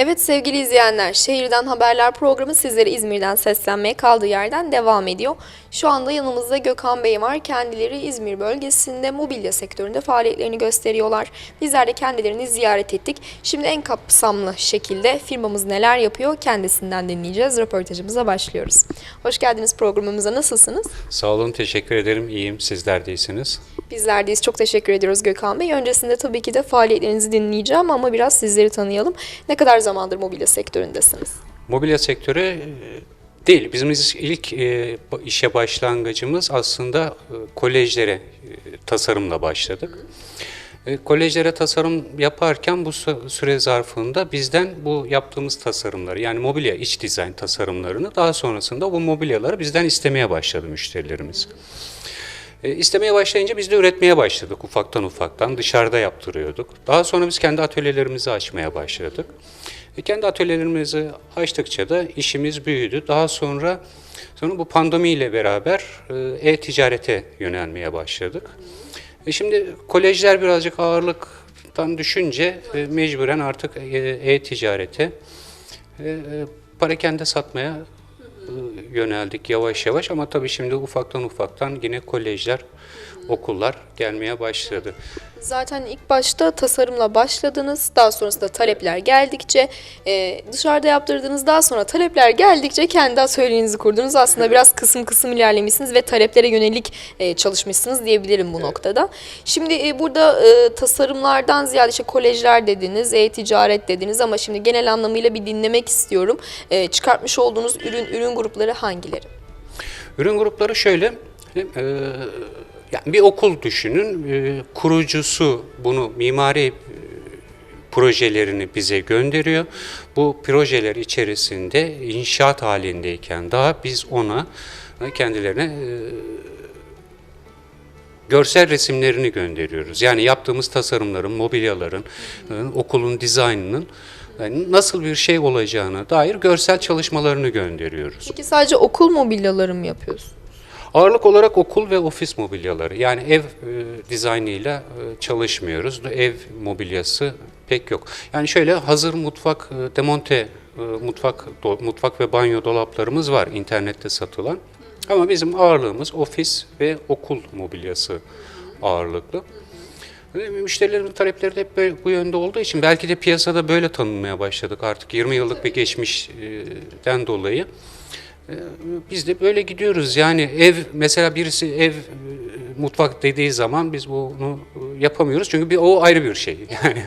Evet sevgili izleyenler, Şehirden Haberler programı sizlere İzmir'den seslenmeye kaldığı yerden devam ediyor. Şu anda yanımızda Gökhan Bey var. Kendileri İzmir bölgesinde mobilya sektöründe faaliyetlerini gösteriyorlar. Bizler de kendilerini ziyaret ettik. Şimdi en kapsamlı şekilde firmamız neler yapıyor kendisinden dinleyeceğiz. Röportajımıza başlıyoruz. Hoş geldiniz programımıza. Nasılsınız? Sağ olun, teşekkür ederim. İyiyim, sizler de iyisiniz. Bizler deyiz. Çok teşekkür ediyoruz Gökhan Bey. Öncesinde tabii ki de faaliyetlerinizi dinleyeceğim ama biraz sizleri tanıyalım. Ne kadar zamandır mobilya sektöründesiniz? Mobilya sektörü e, değil. Bizim ilk e, işe başlangıcımız aslında e, kolejlere tasarımla başladık. Kolejlere tasarım yaparken bu sü- süre zarfında bizden bu yaptığımız tasarımları yani mobilya iç dizayn tasarımlarını daha sonrasında bu mobilyaları bizden istemeye başladı müşterilerimiz. E, istemeye başlayınca biz de üretmeye başladık ufaktan ufaktan. Dışarıda yaptırıyorduk. Daha sonra biz kendi atölyelerimizi açmaya başladık. E, kendi atölyelerimizi açtıkça da işimiz büyüdü. Daha sonra sonra bu pandemiyle beraber e, e-ticarete yönelmeye başladık. E, şimdi kolejler birazcık ağırlıktan düşünce e, mecburen artık e, e-ticarete e, e, parakende satmaya yöneldik yavaş yavaş ama tabii şimdi ufaktan ufaktan yine kolejler, okullar gelmeye başladı. Zaten ilk başta tasarımla başladınız. Daha sonrasında talepler geldikçe e, dışarıda yaptırdınız. Daha sonra talepler geldikçe kendi atölyenizi kurdunuz. Aslında biraz kısım kısım ilerlemişsiniz ve taleplere yönelik e, çalışmışsınız diyebilirim bu noktada. Şimdi e, burada e, tasarımlardan ziyade işte kolejler dediniz, e-ticaret dediniz ama şimdi genel anlamıyla bir dinlemek istiyorum. E, çıkartmış olduğunuz ürün ürün grupları hangileri? Ürün grupları şöyle, e, yani bir okul düşünün, e, kurucusu bunu mimari e, projelerini bize gönderiyor. Bu projeler içerisinde inşaat halindeyken daha biz ona e, kendilerine e, görsel resimlerini gönderiyoruz. Yani yaptığımız tasarımların, mobilyaların, okulun dizaynının yani nasıl bir şey olacağına dair görsel çalışmalarını gönderiyoruz. Peki sadece okul mobilyaları mı yapıyorsunuz? Ağırlık olarak okul ve ofis mobilyaları. Yani ev e, dizaynıyla e, çalışmıyoruz. Ev mobilyası pek yok. Yani şöyle hazır mutfak e, demonte e, mutfak do- mutfak ve banyo dolaplarımız var internette satılan. Ama bizim ağırlığımız ofis ve okul mobilyası ağırlıklı. Ve Müşterilerimin talepleri de hep böyle bu yönde olduğu için belki de piyasada böyle tanınmaya başladık artık 20 yıllık bir geçmişten dolayı. Ee, Biz de böyle gidiyoruz. Yani ev mesela birisi ev e, mutfak dediği zaman biz bunu yapamıyoruz. Çünkü bir o ayrı bir şey. Yani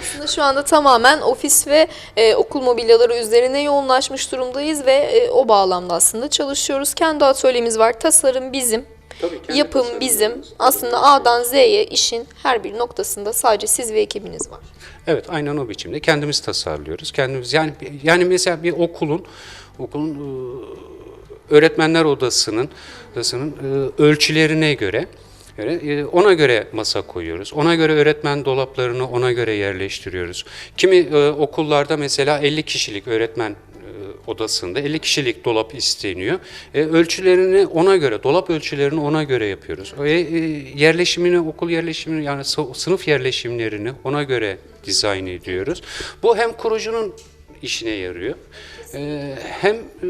Aslında şu anda tamamen ofis ve e, okul mobilyaları üzerine yoğunlaşmış durumdayız ve e, o bağlamda aslında çalışıyoruz. Kendi atölyemiz var. Tasarım bizim. Tabii, Yapım bizim. Aslında A'dan Z'ye işin her bir noktasında sadece siz ve ekibiniz var. evet aynen o biçimde kendimiz tasarlıyoruz. Kendimiz yani yani mesela bir okulun okulun e, öğretmenler odasının odasının e, ölçülerine göre e, ona göre masa koyuyoruz. Ona göre öğretmen dolaplarını ona göre yerleştiriyoruz. Kimi okullarda mesela 50 kişilik öğretmen odasında 50 kişilik dolap isteniyor. E, ölçülerini ona göre, dolap ölçülerini ona göre yapıyoruz. E, e, yerleşimini, okul yerleşimini yani sı- sınıf yerleşimlerini ona göre dizayn ediyoruz. Bu hem kurucunun işine yarıyor. e, hem e,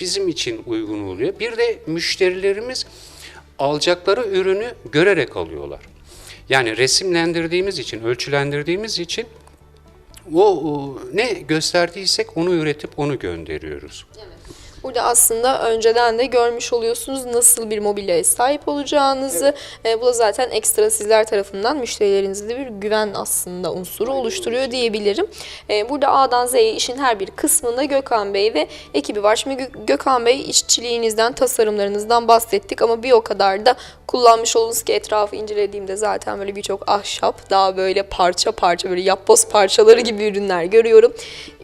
bizim için uygun oluyor. Bir de müşterilerimiz alacakları ürünü görerek alıyorlar. Yani resimlendirdiğimiz için, ölçülendirdiğimiz için o, ne gösterdiysek onu üretip onu gönderiyoruz. Burada aslında önceden de görmüş oluyorsunuz nasıl bir mobilyaya sahip olacağınızı. E, bu da zaten ekstra sizler tarafından müşterilerinizde bir güven aslında unsuru oluşturuyor diyebilirim. E, burada A'dan Z'ye işin her bir kısmında Gökhan Bey ve ekibi var. Şimdi Gö- Gökhan Bey işçiliğinizden, tasarımlarınızdan bahsettik ama bir o kadar da kullanmış olduğunuz ki etrafı incelediğimde zaten böyle birçok ahşap, daha böyle parça parça böyle yapboz parçaları gibi ürünler görüyorum.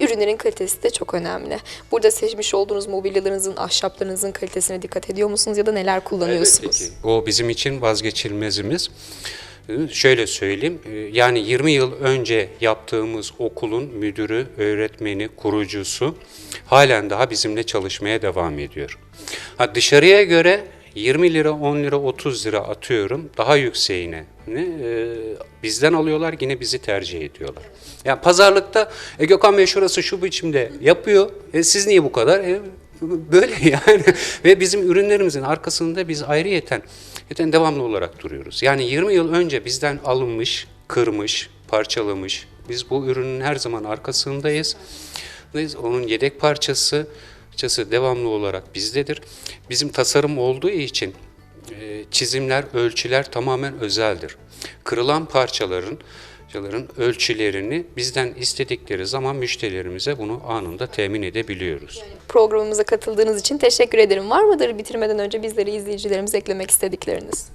Ürünlerin kalitesi de çok önemli. Burada seçmiş olduğunuz mobilyalarınızın, ahşaplarınızın kalitesine dikkat ediyor musunuz ya da neler kullanıyorsunuz? Ki. O bizim için vazgeçilmezimiz. Ee, Şöyle söyleyeyim, e, yani 20 yıl önce yaptığımız okulun müdürü, öğretmeni, kurucusu halen daha bizimle çalışmaya devam ediyor. Ha, dışarıya göre 20 lira, 10 lira, 30 lira atıyorum daha yükseğine ne e, bizden alıyorlar yine bizi tercih ediyorlar. Yani pazarlıkta e, Gökhan Bey şurası şu biçimde yapıyor. E, siz niye bu kadar? E, böyle yani ve bizim ürünlerimizin arkasında biz ayrıyeten yeten devamlı olarak duruyoruz. Yani 20 yıl önce bizden alınmış, kırmış, parçalamış. Biz bu ürünün her zaman arkasındayız. Biz Onun yedek parçası, parçası devamlı olarak bizdedir. Bizim tasarım olduğu için e, çizimler, ölçüler tamamen özeldir. Kırılan parçaların parçaların ölçülerini bizden istedikleri zaman müşterilerimize bunu anında temin edebiliyoruz. Programımıza katıldığınız için teşekkür ederim. Var mıdır bitirmeden önce bizleri izleyicilerimize eklemek istedikleriniz?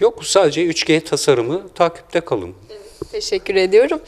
Yok sadece 3G tasarımı takipte kalın. Teşekkür ediyorum.